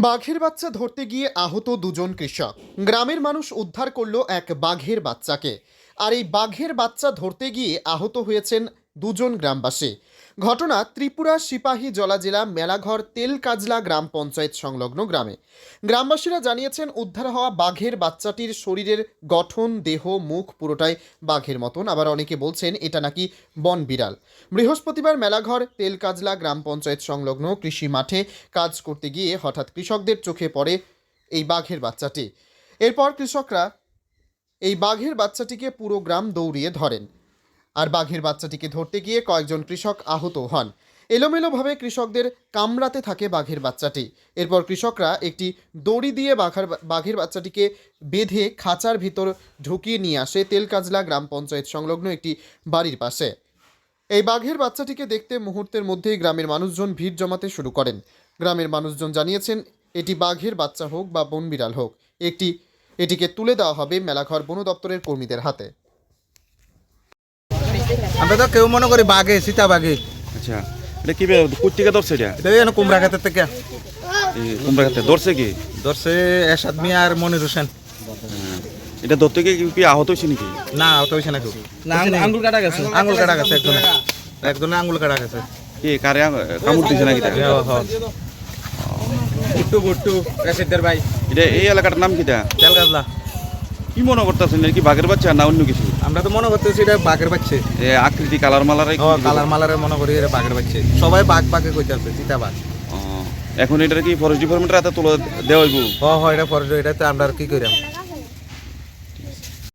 বাঘের বাচ্চা ধরতে গিয়ে আহত দুজন কৃষক। গ্রামের মানুষ উদ্ধার করল এক বাঘের বাচ্চাকে। আর এই বাঘের বাচ্চা ধরতে গিয়ে আহত হয়েছেন দুজন গ্রামবাসী। ঘটনা ত্রিপুরা সিপাহী জলা জেলা মেলাঘর তেলকাজলা গ্রাম পঞ্চায়েত সংলগ্ন গ্রামে। গ্রামবাসীরা জানিয়েছেন, উদ্ধার হওয়া বাঘের বাচ্চাটির শরীরের গঠন, দেহ, মুখ পুরোটাই বাঘের মতন। আবার অনেকে বলছেন, এটা নাকি বন বিড়াল। বৃহস্পতিবার মেলাঘর তেলকাজলা গ্রাম পঞ্চায়েত সংলগ্ন কৃষি মাঠে কাজ করতে গিয়ে হঠাৎ কৃষকদের চোখে পড়ে এই বাঘের বাচ্চাটি। এরপর কৃষকরা এই বাঘের বাচ্চাটিকে পুরো গ্রাম দৌড়িয়ে ধরেন। আর বাঘের বাচ্চাটিকে ধরতে গিয়ে কয়েকজন কৃষক আহত হন। এলোমেলোভাবে কৃষকদের কামড়াতে থাকে বাঘের বাচ্চাটি। এরপর কৃষকরা একটি দড়ি দিয়ে বাঘার বাঘের বাচ্চাটিকে বেঁধে খাঁচার ভিতর ঢুকিয়ে নিয়ে আসে তেলকাজলা গ্রাম পঞ্চায়েত সংলগ্ন একটি বাড়ির পাশে। এই বাঘের বাচ্চাটিকে দেখতে মুহূর্তের মধ্যেই গ্রামের মানুষজন ভিড় জমাতে শুরু করেন। গ্রামের মানুষজন জানিয়েছেন, এটি বাঘের বাচ্চা হোক বা বন বিড়াল হোক, একটি এটিকে তুলে দেওয়া হবে মেলাঘর বন দপ্তরের কর্মীদের হাতে। আমরা তো কেউ মনে করি বাঘে সীতা বাঘে। আচ্ছা এটা কি কোথেকে ধরছে এটা? এটা যেন কুমড়া খাতের থেকে। কুমড়া খাতে ধরছে কি? ধরছে এরশাদ মিয়া আর মনির হোসেন। হ্যাঁ। এটা ধরতে গিয়ে কি- কি আহত হয়েছে নাকি? না ওটা হয়েছে না কেউ। আঙ্গুল কাটা গেছে। আঙুল কাটা গেছে একজনে একজনে আঙুল কাটা গেছে। কি কারে কামড় দিছে নাকি এটা? বুট্টু বুট্টু রাশিদের ভাই। এটা এই এলাকাটার নাম কিটা তেল গাছলা কি মনে করতেছেন কি বাঘের বাচ্চা না অন্য কিছু? আমরা তো মনে করতেছি এটা বাঘের বাচ্চা। এ আকৃতি কালার মালার ও কালার মালারে মনে করি এটা বাঘের বাচ্চা। সবাই বাঘ বাঘে কইতাছে সীতা বাঘ এখন এটা কি ফরেস্ট ডিপার্টমেন্টের হাতে তুলে দেওয়া হইব হ এটা ফরেস্ট এটা তো আমরা কি করিম